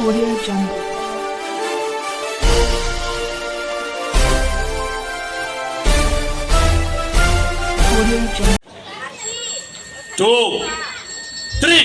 Audio Jungle. Audio Jungle. Two, three.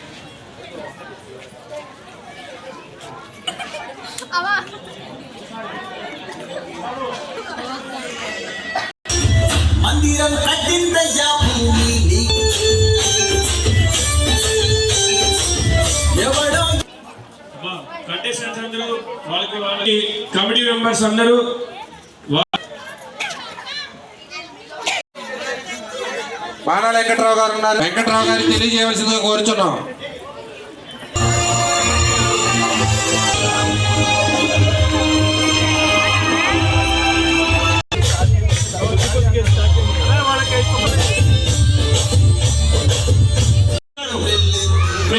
మందిరం కట్టిందయ్యా భూమి? ఎవడో కంటెస్టెంట్స్ అందరూ వాళ్ళకి వాళ్ళకి కమిటీ మెంబర్స్ అందరూ బాణాల వెంకట్రావు గారు ఉన్నారు. వెంకట్రావు గారిని తెలియజేయవలసిందిగా కోరుచున్నాం.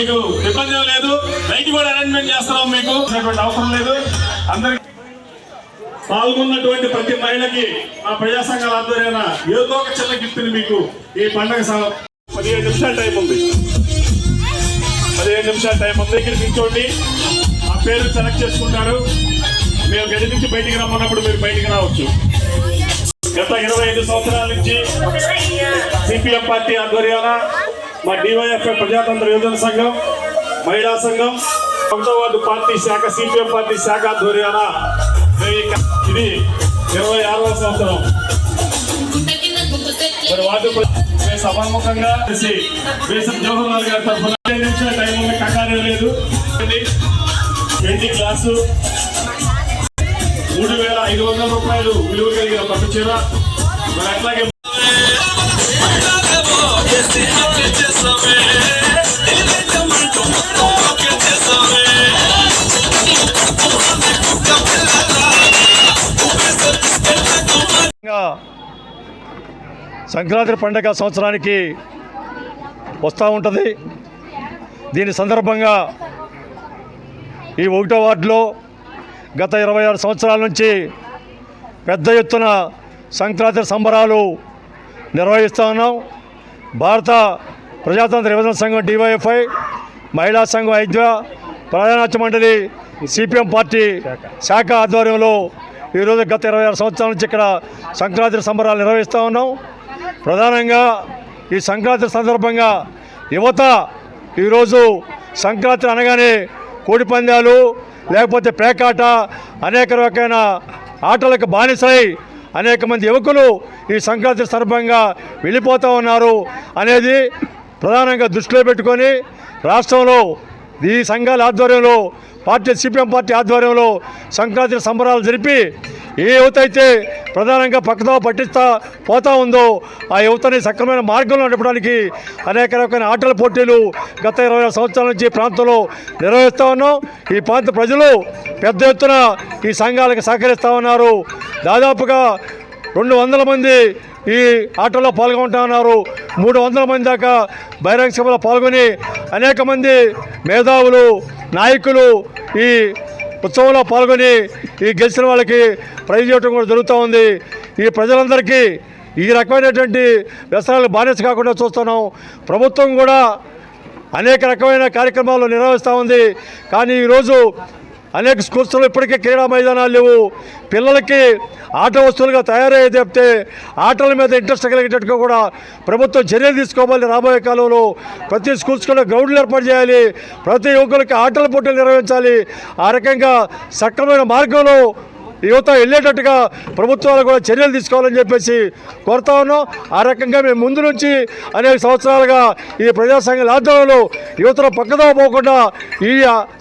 మీకు ఇబ్బంది లేదు. లైట్ కూడా అరేంజ్మెంట్ చేస్తున్నాం మీకు. అవసరం లేదు. అందరికి పాల్గొన్నటువంటి ప్రతి మహిళకి మా ప్రజా సంఘాల ఆధ్వర్యాన ఏదో ఒక చిన్న గిఫ్ట్ మీకు ఈ పండగ సం- పదిహేను నిమిషాల టైం ఉంది. పదిహేను నిమిషాల టైం ఉంది. దగ్గర నిల్చోండి ఆ పేరు సెలెక్ట్ చేసుకుంటారు. మేము గది నుంచి బయటికి రమ్మన్నప్పుడు మీరు బయటికి రావచ్చు. గత ఇరవై ఐదు సంవత్సరాల నుంచి సిపిఎం పార్టీ ఆధ్వర్యాన మా డివైఎఫ్ఐ ప్రజాతంత్ర యువజన సంఘం మహిళా సంఘం ఒకటో వార్డు పార్టీ శాఖ సిపిఎం పార్టీ శాఖ ఆధ్వర్యాన ఇది ఇరవై ఆరవ సంవత్సరం. మరి వార్డు సభాముఖంగా చేసి వేసిన జవహర్లాల్ గారి తరఫున నిమిషాల టైం ఉంది కంగారు లేదు. Twenty class? మూడు వేల ఐదు వందల రూపాయలు విలువ కలిగిన పట్టు చీర. మరి అట్లాగే సంక్రాంతి పండగ సంవత్సరానికి వస్తూ ఉంటుంది. దీని సందర్భంగా ఈ ఒకటో వార్డులో గత ఇరవై ఆరు సంవత్సరాల నుంచి పెద్ద ఎత్తున సంక్రాంతి సంబరాలు నిర్వహిస్తూ ఉన్నాం. భారత ప్రజాతంత్ర విభజన సంఘం డివైఎఫ్ఐ మహిళా సంఘం ఐద్య ప్రజానాట్య మండలి సిపిఎం పార్టీ శాఖ ఆధ్వర్యంలో ఈరోజు గత ఇరవై ఆరు సంవత్సరాల నుంచి ఇక్కడ సంక్రాంతి సంబరాలు నిర్వహిస్తూ ఉన్నాం. ప్రధానంగా ఈ సంక్రాంతి సందర్భంగా యువత ఈరోజు సంక్రాంతి అనగానే కోడిపందాలు లేకపోతే పేకాట అనేక రకమైన ఆటలకు బానిసై అనేక మంది యువకులు ఈ సంక్రాంతి సందర్భంగా వెళ్ళిపోతూ ఉన్నారు అనేది ప్రధానంగా దృష్టిలో పెట్టుకొని రాష్ట్రంలో ఈ సంఘాల ఆధ్వర్యంలో పార్టీ సిపిఎం పార్టీ ఆధ్వర్యంలో సంక్రాంతి సంబరాలు జరిపి ఏ యువత అయితే ప్రధానంగా పక్కదో పట్టిస్తా పోతా ఉందో ఆ యువతని సక్రమైన మార్గంలో నడపడానికి అనేక రకమైన ఆటల పోటీలు గత ఇరవై సంవత్సరాల నుంచి ప్రాంతంలో నిర్వహిస్తూ ఉన్నాం. ఈ ప్రాంత ప్రజలు పెద్ద ఎత్తున ఈ సంఘాలకు సహకరిస్తూ ఉన్నారు. దాదాపుగా రెండు వందల మంది ఈ ఆటలో పాల్గొంటున్నారు. మూడు వందల మంది దాకా బహిరంగ సభలో పాల్గొని అనేక మంది మేధావులు నాయకులు ఈ ఉత్సవంలో పాల్గొని ఈ గెలిచిన వాళ్ళకి ప్రైజ్ ఇవ్వటం కూడా జరుగుతూ ఉంది. ఈ ప్రజలందరికీ ఈ రకమైనటువంటి వ్యసనాలు బానిస కాకుండా చూస్తున్నాం. ప్రభుత్వం కూడా అనేక రకమైన కార్యక్రమాలు నిర్వహిస్తూ ఉంది. కానీ ఈరోజు అనేక స్కూల్స్లో ఇప్పటికే క్రీడా మైదానాలు లేవు. పిల్లలకి ఆట వస్తువులుగా తయారయ్యే చెప్తే ఆటల మీద ఇంట్రెస్ట్ కలిగేటట్టుగా కూడా ప్రభుత్వం చర్యలు తీసుకోవాలి రాబోయే కాలంలో. ప్రతి స్కూల్స్ కూడా గ్రౌండ్లు ఏర్పాటు చేయాలి. ప్రతి యువకులకి ఆటల పోటీలు నిర్వహించాలి. ఆ రకంగా సక్రమైన మార్గంలో యువత వెళ్ళేటట్టుగా ప్రభుత్వాలు కూడా చర్యలు తీసుకోవాలని చెప్పేసి కోరుతా ఉన్నాం. ఆ రకంగా మేము ముందు నుంచి అనేక సంవత్సరాలుగా ఈ ప్రజా సంఘాల ఆధ్వర్యంలో యువతను పక్కదో పోకుండా ఈ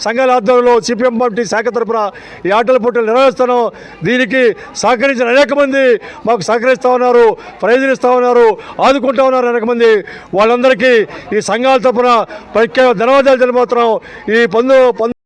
సంఘాల ఆధ్వర్యంలో సిపిఎం పార్టీ శాఖ తరపున ఈ ఆటల పోటీలు నిర్వహిస్తున్నాం. దీనికి సహకరించిన అనేక మంది మాకు సహకరిస్తూ ఉన్నారు ప్రయోజనిస్తూ ఉన్నారు ఆదుకుంటా ఉన్నారు అనేక మంది. వాళ్ళందరికీ ఈ సంఘాల తరపున ప్రఖ్యాత ధన్యవాదాలు తెలియమాత్రం ఈ పందు పందు